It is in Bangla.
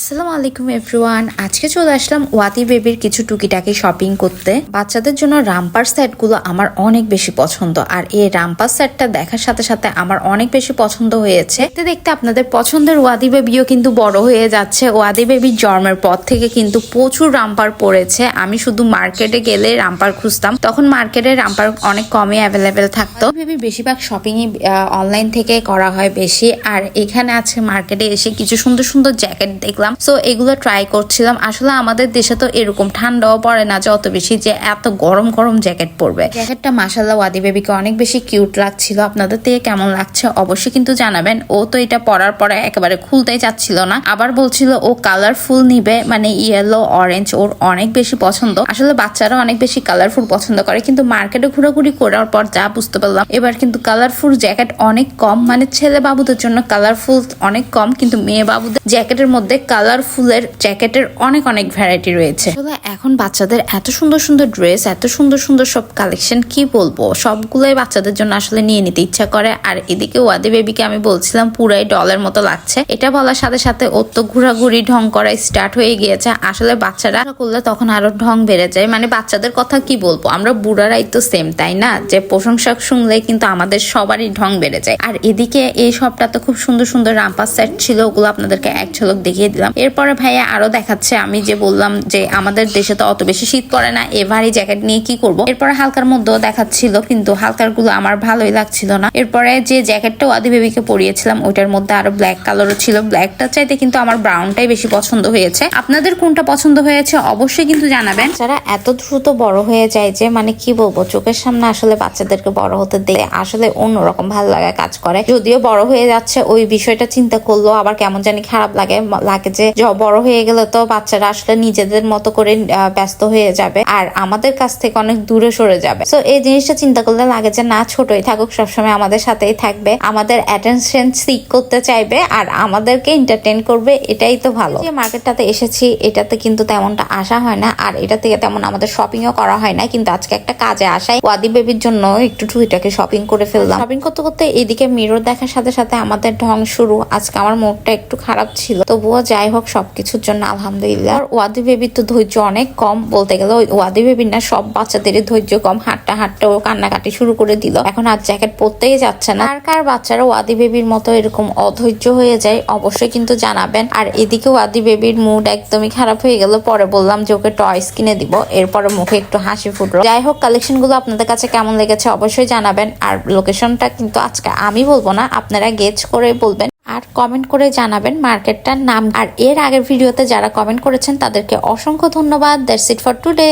আসসালামু আলাইকুম এভরিওয়ান আজকে চলে আসলাম ওয়াতি বেবির কিছু টুকিটাকি শপিং করতে। বাচ্চাদের জন্য রামপার সেটগুলো আমার অনেক বেশি পছন্দ, আর এই রামপার সেটটা দেখার সাথে সাথে আমার অনেক বেশি পছন্দ হয়েছে। দেখতে দেখতে আপনাদের পছন্দের ওয়াদি বেবিও কিন্তু বড় হয়ে যাচ্ছে। ওয়াদি বেবির জন্মের পর থেকে কিন্তু প্রচুর রামপার পড়েছে। আমি শুধু মার্কেটে গেলে রামপার খুঁজতাম। তখন মার্কেটে রামপার অনেক কমই অ্যাভেলেবেল থাকতো। বেবির বেশিরভাগ শপিংই অনলাইন থেকে করা হয় বেশি। আর এখানে আছে মার্কেটে এসে কিছু সুন্দর সুন্দর জ্যাকেট দেখলাম। সো এগুলো ট্রাই করছিলাম। আসলে আমাদের দেশে তো এরকম ঠান্ডাও পড়ে না যে অত বেশি যে এত গরম গরম জ্যাকেট পরবে। জ্যাকেটটা মাসাল্লাহ ওয়াদি বেবিকে অনেক বেশি কিউট লাগছিল। আপনাদের থেকে কেমন লাগছে অবশ্যই কিন্তু জানাবেন। ও তো এটা পরার পরে একেবারে খুলতেই চাচ্ছিল না। আবার বলছিল ও কালারফুল নিবে মানে ইয়েলো অরেঞ্জ ওর অনেক বেশি পছন্দ। আসলে বাচ্চারা অনেক বেশি কালারফুল পছন্দ করে, কিন্তু মার্কেটে ঘোরাঘুরি করার পর যা বুঝতে পারলাম, এবার কিন্তু কালারফুল জ্যাকেট অনেক কম। মানে ছেলে বাবুদের জন্য কালারফুল অনেক কম, কিন্তু মেয়ে বাবুদের জ্যাকেটের মধ্যে কালারফুলের জ্যাকেটের অনেক অনেক ভ্যারাইটি রয়েছে। এখন বাচ্চাদের এত সুন্দর সুন্দর ড্রেস এত সুন্দর সুন্দর সব কালেকশন কি বলব? সবগুলোই বাচ্চাদের জন্য আসলে নিয়ে নিতে ইচ্ছা করে। আর এদিকে ওয়াদি বেবিকে আমি বলছিলাম, পুরাই ডলের মতো লাগছে। এটা বলার সাথে সাথে ওর তো ঘোরাঘুরি, ঢং করা স্টার্ট হয়ে গিয়েছে। আসলে বাচ্চারা করলে তখন আরও ঢং বেড়ে যায়। মানে বাচ্চাদের কথা কি বলব? আমরা বুড়ারাই তো সেম তাই না? যে প্রশংসা শুনলে কিন্তু আমাদের সবারই ঢং বেড়ে যায়। আর এদিকে এই সবটা তো খুব সুন্দর সুন্দর রামপাস সেট ছিল, ওগুলো আপনাদেরকে এক ঝলক দেখিয়ে দিলাম। এরপরে ভাইয়া আরও দেখাচ্ছে, আমি যে বললাম যে আমাদের দেশে তো অত বেশি শীত পড়ে না, এভারই জ্যাকেট নিয়ে কি করব? এরপরে হালকার মধ্যেও দেখাচ্ছিল, কিন্তু হালকারগুলো আমার ভালোই লাগছিল না। এরপরে যে জ্যাকেটটা আদি বেবিকে পরিয়েছিলাম, ওইটার মধ্যে আরও ব্ল্যাক কালারও ছিল। ব্ল্যাকটা চাইতে কিন্তু আমার ব্রাউনটাই বেশি পছন্দ হয়েছে। আপনাদের কোনটা পছন্দ হয়েছে অবশ্যই কিন্তু জানাবেন। যারা এত দ্রুত বড় হয়ে যায় যে মানে কি বলব, চোখের সামনে আসলে বাচ্চাদেরকে বড় হতে দেয় আসলে অন্যরকম ভালো লাগা কাজ করে। যদিও বড় হয়ে যাচ্ছে, ওই বিষয়টা চিন্তা করলেও আবার কেমন জানি খারাপ লাগে লাগে যে বড় হয়ে গেলে তো বাচ্চারা আসলে নিজেদের মতো করে ব্যস্ত হয়ে যাবে আর আমাদের কাছ থেকে অনেক দূরে সরে যাবে। তো এই জিনিসটা চিন্তা করলে লাগে যে, না, ছোটই থাকুক, সবসময় আমাদের সাথেই থাকবে। আমাদের অ্যাটেনশন সিক করতে চাইবে আর আমাদেরকে এন্টারটেন করবে, এটাই তো ভালো। যে মার্কেটটাতে এসেছি, এটাতে কিন্তু তেমনটা আসা হয় না আর এটা থেকে তেমন আমাদের শপিংও করা হয় না। কিন্তু আজকে একটা কাজে আসাই ওয়াদি বেবির জন্য একটু টুইটাকে শপিং করে ফেললাম। শপিং করতে করতে এদিকে মিরর দেখার সাথে সাথে আমাদের ঢং শুরু। আজকে আমার মুডটা একটু খারাপ ছিল। তবুও যাই হোক, সবকিছুর জন্য আলহামদুলিল্লাহ। ওয়াদি বেবির তো ধৈর্য অনেক কম বলতে গেলে। ওয়াদি বেবির না, সব বাচ্চাদেরই ধৈর্য কম। হাঁটটা হাঁটটা ও কান্নাকাটি শুরু করে দিল। এখন আর জ্যাকেট পরতেই যাচ্ছে না। আর কার বাচ্চারা ওয়াদি বেবির মতো এরকম অধৈর্য হয়ে যায়, অবশ্যই কিন্তু জানাবেন। আর এদিকে ওয়াদি বেবির মুড একদমই খারাপ হয়ে গেল। পরে বললাম যে ওকে টয়স কিনে দিব। এরপরে মুখে একটু হাসি ফুটলো। যাই হোক কালেকশনগুলো আপনাদের কাছে কেমন লেগেছে অবশ্যই জানাবেন। আর লোকেশনটা কিন্তু আজকে আমি বলব না, আপনারা গেজ করে বলবেন। আর কমেন্ট করে জানাবেন মার্কেটটার নাম। আর এর আগের ভিডিওতে যারা কমেন্ট করেছেন, তাদেরকে অসংখ্য ধন্যবাদ। That's it for today